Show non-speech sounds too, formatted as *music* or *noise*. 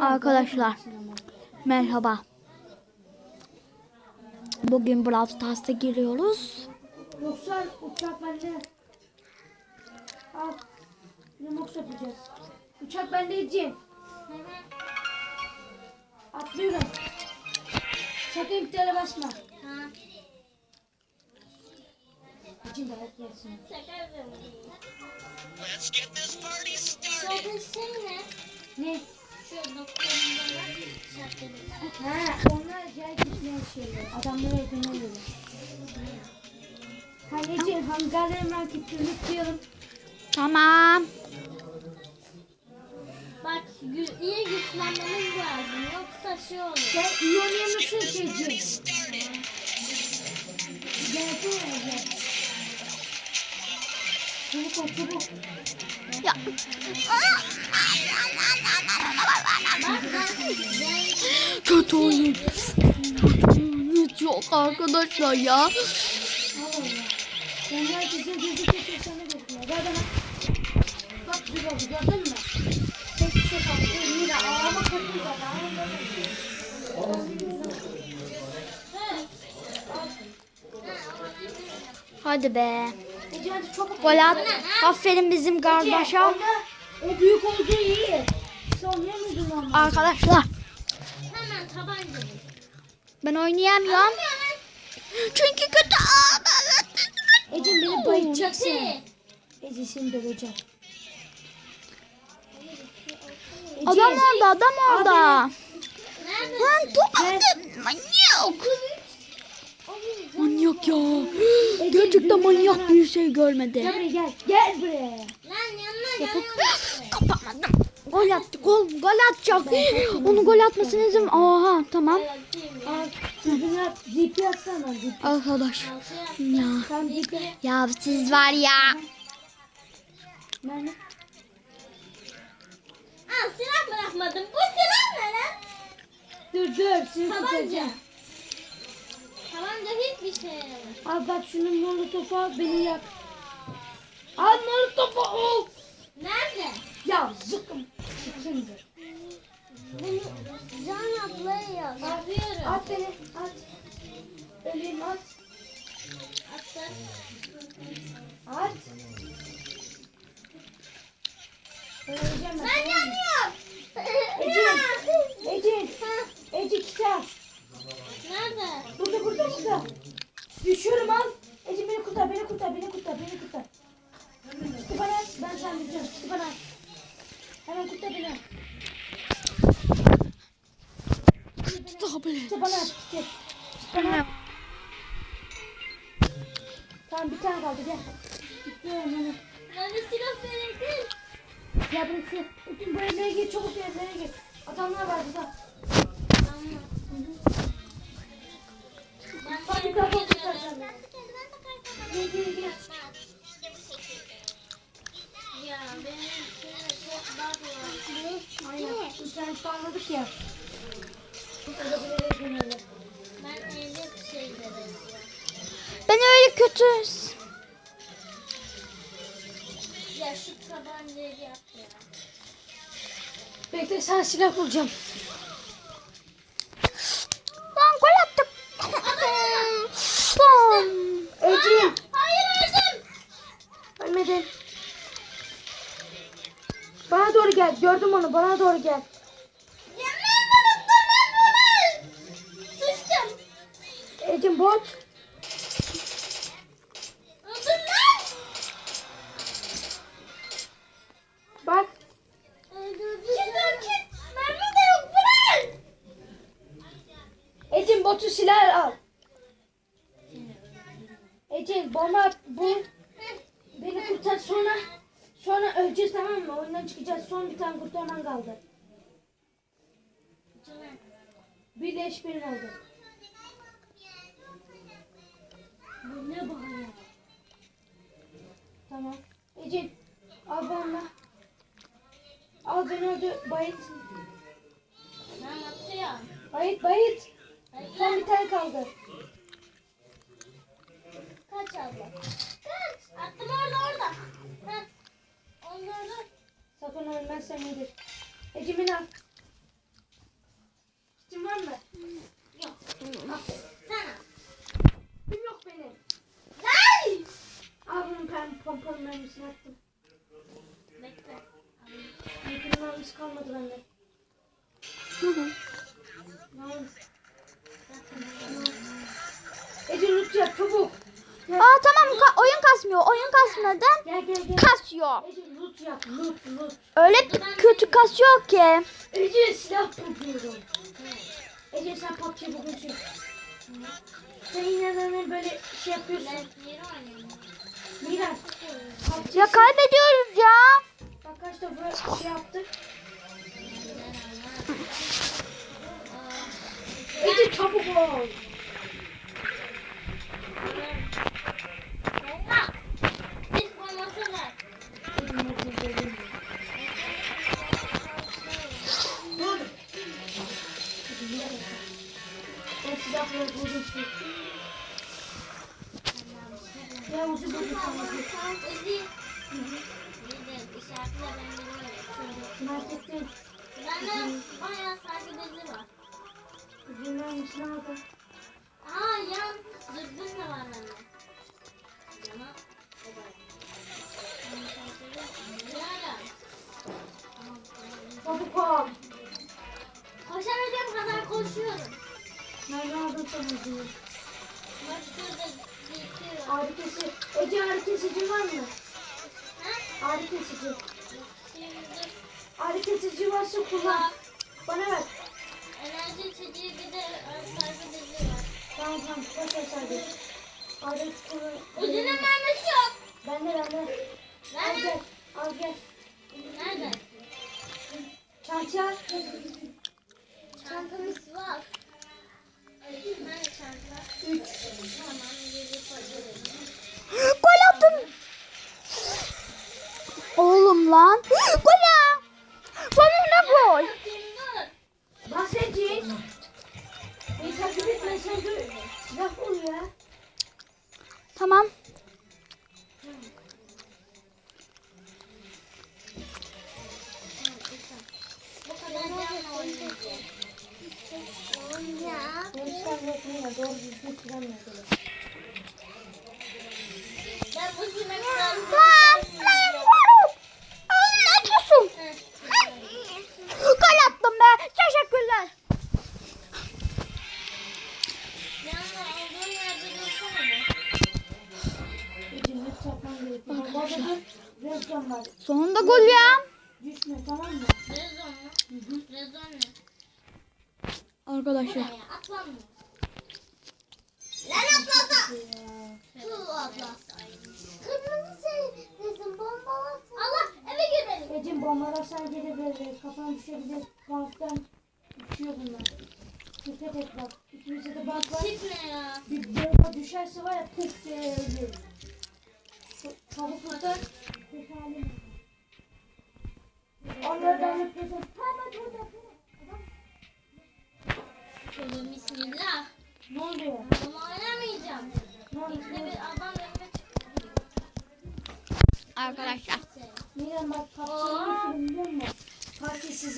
Arkadaşlar merhaba. Bugün Brawl Stars'a giriyoruz. Yoksa uçak bende. Al. Yumruk yapacağız. Uçak bende Ecim. Atlıyorum. Sakın iptale basma. Let's get this party started. Ne? Ha, onlar acayip düşmeyen şeyler. Adamlara yakından geliyor. Hani Ecim hangarların rakiplerini tutuyorum. Tamam. Bak gü- iyi güçlenmemiz lazım. Yoksa şey olur. Sen iyi oynayamazsın Ecim. Started. Gel buraya gel. Çabuk ol çabuk. Ya. Ben Kötü oyun. Kötü oyun yok arkadaşlar ya. Hadi be. Gol at. Aferin bizim kardeşe. Ona o büyük olduğu iyi. Oynayamıyordun ama. Arkadaşlar hemen tabanca. ben oynayamıyorum. Çünkü kötü. Ece beni bayılacaksın. Ece seni döveceğim. Ece, Adam orada adam orada. Lan top attın. Manyak. Manyak ya. *gasps* Gerçekten manyak bir şey görmedi. Gel buraya gel. Gel buraya. Lan yanına yanına. *gasps* kapamadım. Gol attı. Gol, gol atacak. Onu gol atmasını izin. Aha tamam. Al. Arkadaş. Ya. Ya siz var ya. Aa silah bırakmadım. Bu silah ne lan? Dur dur. Tabanca. Tabanca hiçbir şey yaramaz. Al bak şunun morlu topu al beni yak. Al morlu topu al. Ben. Ben yanıyorum. Ece. Ece. Ece kitap. Nerede? Burada burada burada. Düşüyorum al. Ece beni kurtar beni kurtar beni kurtar beni kurtar. At. Ben sen bana at. Hemen kurtar beni. Gitti bana at. Tamam bir tane kaldı gel. Gitti hemen. Bana silah vereydin. Ya burası. Bütün bu evlere gir çabuk evlere gir. Adamlar var burada. Hadi seni kapat kurtaracağım. Gir gir gir. Ya benim içinde çok bug var. Aynen. İnternet bağladık ya. Şeyleri. Ben öyle kötü. Şu tabancayı yap ya. Bekle sen silah bulacağım. Lan gol attık. Lan. Ece. Hayır öldüm. Ölmedin. Bana doğru gel. Gördüm onu. Bana doğru gel. Yemin ederim. Sıçtım. Ecim bot. Ecim bomba. Bu. Beni kurtar sonra. Sonra öleceğiz tamam mı? Oyundan çıkacağız. Son bir tane kurtarman kaldı. Bir de eşbirin oldu. Bu ne bahane? Tamam. Ecim al bana. Al beni öldü. Bayit. Ben atıyorum. Bayit bayit. Son bir tane kaldı. Kaç abla? Kaç. Attım orada orada. Heh. Onları Sakın ölmezsen iyidir. Ecem'in al. var mı? Yok. Sen al. Kim yok benim? Lan! Al bunun ben pompalı mermisini attım. Bekle. Yakın mermisi kalmadı bende. Hı hı. Tamam ka- oyun kasmıyor. Oyun kasmadan Gel gel gel. kasıyor. Ece loot yap loot loot. Öyle kötü kasıyor ki. Ece silah buluyorum. Ece sen PUBG çık. Sen inanın böyle şey yapıyorsun. PUBG Ya kaybediyoruz ya. Arkadaşlar böyle şey yaptık. Ece çabuk ol. İşaretle ben biliyorum. Marketten Bende bayağı farklı bezi var. ucundan mısın abi? Aa yan dürbün de var bende. Yana o da. Yara. Çabuk ol. Koşamayacağım kadar koşuyorum. Var. Ağrı kesici. Ece ağrı kesici var mı? Ha? Ağrı kesici. Ağrı kesici varsa kullan. Bana ver. enerji içeceği bir de bezi var. Tamam tamam. Boş ver sadece. Ağrı kullan. Ucunun mermisi yok. Bende bende. Al gel. Al gel. Nerede? Çantaya al. Çantamız var. Üç. Sonunda gol ya. Düşme tamam mı? Rezon mu? Rezon ne? Arkadaşlar. Lan atlasa. Kırmızı şey rezon bombalasın. Allah eve gir benim. Ecim bombalar sana gelebilir. Kafana düşebilir. Banktan düşüyor bunlar. Dikkat et bak. İkimizde de bank var. Ne ya? Bir bomba düşerse var ya tık diye ölür. Şu Çabuk kurtar. Kurtarayım. Ne? Ama oynamayacağım. Bir adam. Arkadaşlar. Miran bak kapçayı biliyor musun? Parti sizi